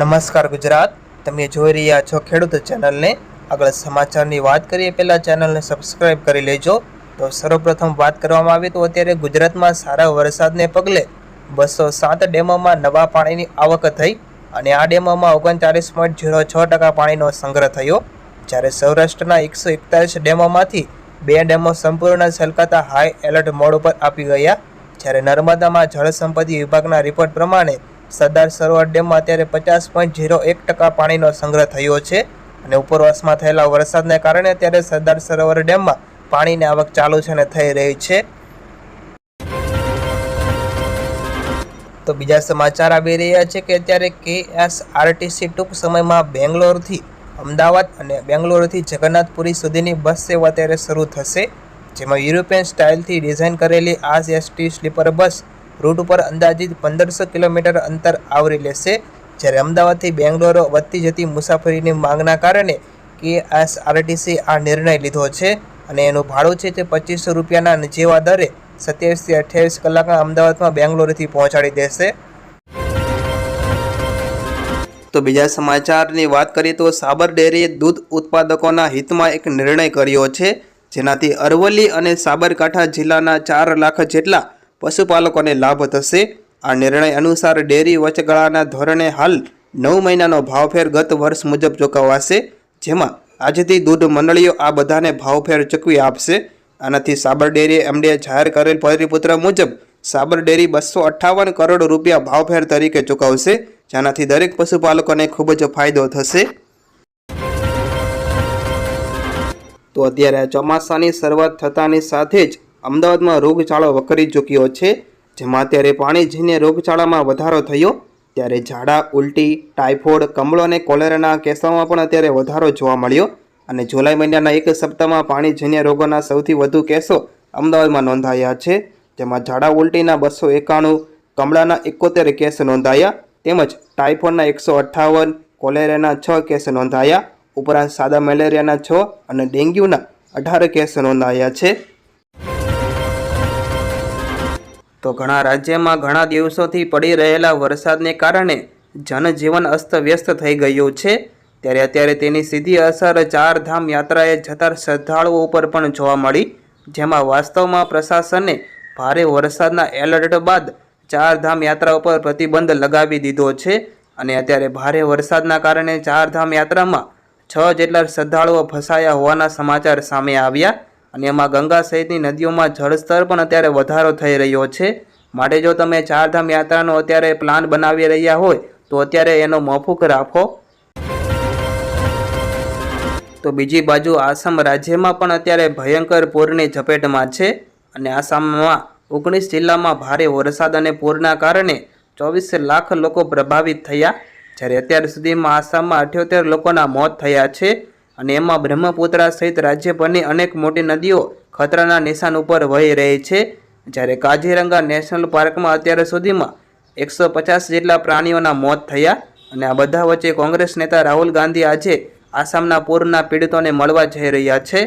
નમસ્કાર ગુજરાત. તમે જોઈ રહ્યા છો ખેડૂત ચેનલને. આગળ સમાચારની વાત કરીએ, પહેલાં ચેનલને સબસ્ક્રાઇબ કરી લેજો. તો સર્વપ્રથમ વાત કરવામાં આવે તો અત્યારે ગુજરાતમાં સારા વરસાદને પગલે બસો સાત ડેમોમાં નવા પાણીની આવક થઈ અને આ ડેમોમાં ઓગણચાલીસ પોઈન્ટ ઝીરો છ ટકા પાણીનો સંગ્રહ થયો. જ્યારે સૌરાષ્ટ્રના એકસો એકતાલીસ ડેમોમાંથી બે ડેમો સંપૂર્ણ છલકાતા હાઈ એલર્ટ મોડ ઉપર આપી ગયા. જ્યારે નર્મદામાં જળ વિભાગના રિપોર્ટ પ્રમાણે સરદાર સરોવર ડેમમાં અત્યારે પચાસ પોઈન્ટ ઝીરો એક ટકા પાણીનો સંગ્રહ થયો છે અને ઉપરવાસમાં થયેલા વરસાદને કારણે અત્યારે સરદાર સરોવર ડેમમાં પાણીની આવક ચાલુ છે અને થઈ રહી છે. તો બીજા સમાચાર આવી રહ્યા છે કે અત્યારે કેએસઆરટીસી ટૂંક સમયમાં બેંગ્લોરથી અમદાવાદ અને બેંગ્લોરથી જગન્નાથપુરી સુધીની બસ સેવા અત્યારે શરૂ થશે, જેમાં યુરોપિયન સ્ટાઇલથી ડિઝાઇન કરેલી આ એસટી સ્લીપર બસ રૂટ ઉપર અંદાજિત પંદરસો કિલોમીટર અંતર આવરી લેશે. જ્યારે અમદાવાદથી બેંગ્લોર વધતી જતી મુસાફરીની માંગના કારણે કેએસઆરટીસી આ નિર્ણય લીધો છે અને એનું ભાડું છે તે પચીસો રૂપિયાના જેવા દરે સત્યાવીસથી અઠ્યાવીસ કલાકના અમદાવાદમાં બેંગ્લોરથી પહોંચાડી દેશે. તો બીજા સમાચારની વાત કરીએ તો સાબર ડેરીએ દૂધ ઉત્પાદકોના હિતમાં એક નિર્ણય કર્યો છે. જેનાથી અરવલ્લી અને સાબરકાંઠા જિલ્લાના ચાર લાખ જેટલા પશુપાલકોને લાભ થશે. આ નિર્ણય અનુસાર ડેરી વચગાળાના ધોરણે હાલ નવ મહિનાનો ભાવફેર ગત વર્ષ મુજબ ચૂકવાશે, જેમાં આજથી દૂધ મંડળીઓ આ બધાને ભાવફેર ચૂકવી આપશે. આનાથી સાબર ડેરીએ એમડીએ જાહેર કરેલ પરિપત્ર મુજબ સાબર ડેરી બસો અઠ્ઠાવન કરોડ રૂપિયા ભાવફેર તરીકે ચૂકવશે, જેનાથી દરેક પશુપાલકોને ખૂબ જ ફાયદો થશે. તો અત્યારે ચોમાસાની શરૂઆત થતાની સાથે જ અમદાવાદમાં રોગચાળો વકરી ચૂક્યો છે. જેમાં અત્યારે પાણીજન્ય રોગચાળામાં વધારો થયો, ત્યારે ઝાડા, ઉલટી, ટાઇફોઇડ, કમળો અને કોલેરાના કેસોમાં પણ અત્યારે વધારો જોવા મળ્યો અને જુલાઈ મહિનાના એક સપ્તાહમાં પાણીજન્ય રોગોના સૌથી વધુ કેસો અમદાવાદમાં નોંધાયા છે. જેમાં ઝાડા, ઉલટીના બસો એકાણું, કમળાના એકોતેર કેસ નોંધાયા, તેમજ ટાઇફોઇડના એકસો અઠ્ઠાવન, કોલેરાના છ કેસ નોંધાયા, ઉપરાંત સાદા મેલેરિયાના છ અને ડેન્ગ્યુના અઢાર કેસ નોંધાયા છે. તો ઘણા રાજ્યમાં ઘણા દિવસોથી પડી રહેલા વરસાદને કારણે જનજીવન અસ્તવ્યસ્ત થઈ ગયું છે. ત્યારે અત્યારે તેની સીધી અસર ચારધામ યાત્રાએ જતા શ્રદ્ધાળુઓ ઉપર પણ જોવા મળી, જેમાં વાસ્તવમાં પ્રશાસને ભારે વરસાદના એલર્ટ બાદ ચારધામ યાત્રા ઉપર પ્રતિબંધ લગાવી દીધો છે. અને અત્યારે ભારે વરસાદના કારણે ચારધામ યાત્રામાં છ જેટલા શ્રદ્ધાળુઓ ફસાયા હોવાના સમાચાર સામે આવ્યા. અને એમાં ગંગા સહિતની નદીઓમાં જળસ્તર પણ અત્યારે વધારો થઈ રહ્યો છે. માટે જો તમે ચારધામ યાત્રાનો અત્યારે પ્લાન બનાવી રહ્યા હોય, તો અત્યારે એનો મોફુક રાખો. તો બીજી બાજુ આસામ રાજ્યમાં પણ અત્યારે ભયંકર પૂરની ઝપેટમાં છે અને આસામમાં ઓગણીસ જિલ્લામાં ભારે વરસાદ અને પૂરના કારણે ચોવીસ લાખ લોકો પ્રભાવિત થયા. જ્યારે અત્યાર સુધીમાં આસામમાં અઠ્યોતેર લોકોના મોત થયા છે. અને એમાં બ્રહ્મપુત્રા સહિત રાજ્યભરની અનેક મોટી નદીઓ ખતરાના નિશાન ઉપર વહી રહી છે. જ્યારે કાજીરંગા નેશનલ પાર્કમાં અત્યાર સુધીમાં એકસો પચાસ જેટલા પ્રાણીઓના મોત થયા અને આ બધા વચ્ચે કોંગ્રેસ નેતા રાહુલ ગાંધી આજે આસામના પૂરના પીડિતોને મળવા જઈ રહ્યા છે.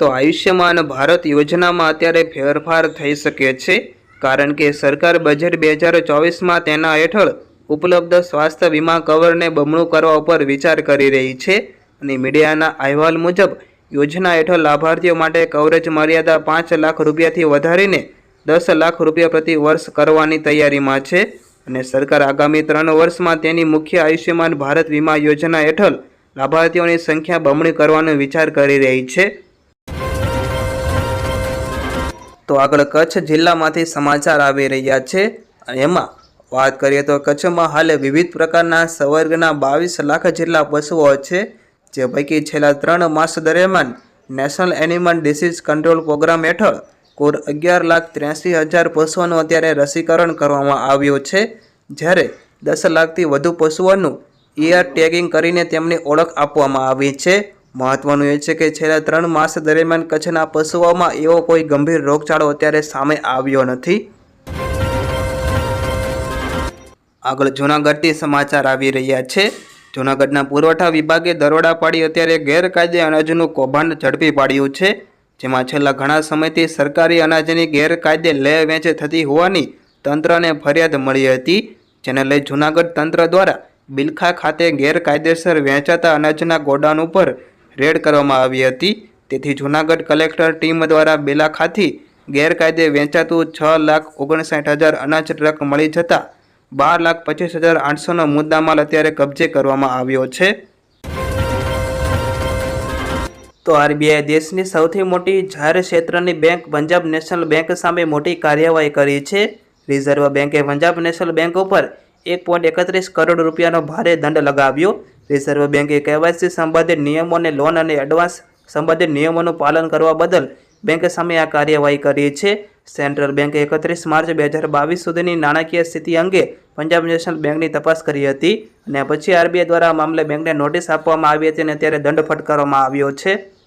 તો આયુષ્યમાન ભારત યોજનામાં અત્યારે ફેરફાર થઈ શકે છે. કારણ કે સરકાર બજેટ બે હજાર ચોવીસમાં તેના હેઠળ ઉપલબ્ધ સ્વાસ્થ્ય વીમા કવરને બમણું કરવા ઉપર વિચાર કરી રહી છે અને મીડિયાના અહેવાલ મુજબ, યોજના હેઠળ લાભાર્થીઓ માટે કવરેજ મર્યાદા પાંચ લાખ રૂપિયાથી વધારીને દસ લાખ રૂપિયા પ્રતિ વર્ષ કરવાની તૈયારીમાં છે અને સરકાર આગામી ત્રણ વર્ષમાં તેની મુખ્ય આયુષ્યમાન ભારત વીમા યોજના હેઠળ લાભાર્થીઓની સંખ્યા બમણી કરવાનો વિચાર કરી રહી છે. તો આગળ કચ્છ જિલ્લામાંથી સમાચાર આવી રહ્યા છે એમાં વાત કરીએ તો કચ્છમાં હાલે વિવિધ પ્રકારના સવર્ગના બાવીસ લાખ જેટલા પશુઓ છે, જે પૈકી છેલ્લા ત્રણ માસ દરમિયાન national animal disease control programme હેઠળ કુલ અગિયાર લાખ ત્ર્યાસી હજાર પશુઓનું અત્યારે રસીકરણ કરવામાં આવ્યું છે, જ્યારે દસ લાખથી વધુ પશુઓનું ઇયર ટેગિંગ કરીને તેમની ઓળખ આપવામાં આવી છે. મહત્વનું એ છે કે છેલ્લા ત્રણ માસ દરમિયાન કચ્છના પશુઓમાં એવો કોઈ ગંભીર રોગચાળો અત્યારે સામે આવ્યો નથી. આગળ જૂનાગઢથી સમાચાર આવી રહ્યા છે. જૂનાગઢના પુરવઠા વિભાગે દરોડા પાડી અત્યારે ગેરકાયદે અનાજનું કૌભાંડ ઝડપી પાડ્યું છે. જેમાં છેલ્લા ઘણા સમયથી સરકારી અનાજની ગેરકાયદે લે વેચ થતી હોવાની તંત્રને ફરિયાદ મળી હતી. જેને લઈ જૂનાગઢ તંત્ર દ્વારા બિલખા ખાતે ગેરકાયદેસર વેચાતા અનાજના ગોડાઉન ઉપર રેડ કરવામાં આવી હતી. તેથી જૂનાગઢ કલેક્ટર ટીમ દ્વારા બેલાખાથી ગેરકાયદે વેચાતું છ લાખ ઓગણસાઠ હજાર અનાજ ટ્રક મળી જતા બાર લાખ પચીસ હજાર આઠસોનો મુદ્દામાલ અત્યારે કબજે કરવામાં આવ્યો છે. તો આરબીઆઈ દેશની સૌથી મોટી જાહેર ક્ષેત્રની બેંક પંજાબ નેશનલ બેંક સામે મોટી કાર્યવાહી કરી છે. રિઝર્વ બેંકે પંજાબ નેશનલ બેંક ઉપર એક પોઈન્ટ એકત્રીસ કરોડ રૂપિયાનો ભારે દંડ લગાવ્યો. રિઝર્વ બેંકે કેવાયસી સંબંધિત નિયમોને લોન અને એડવાન્સ સંબંધિત નિયમોનું પાલન કરવા બદલ બેંક સામે આ કાર્યવાહી કરી છે. સેન્ટ્રલ બેંકે એકત્રીસ માર્ચ બે હજાર બાવીસ સુધીની નાણાકીય સ્થિતિ અંગે પંજાબ નેશનલ બેંકની તપાસ કરી હતી અને પછી આરબીઆઈ દ્વારા મામલે બેંકને નોટિસ આપવામાં આવી હતી અને ત્યારે દંડ ફટકારવામાં આવ્યો છે.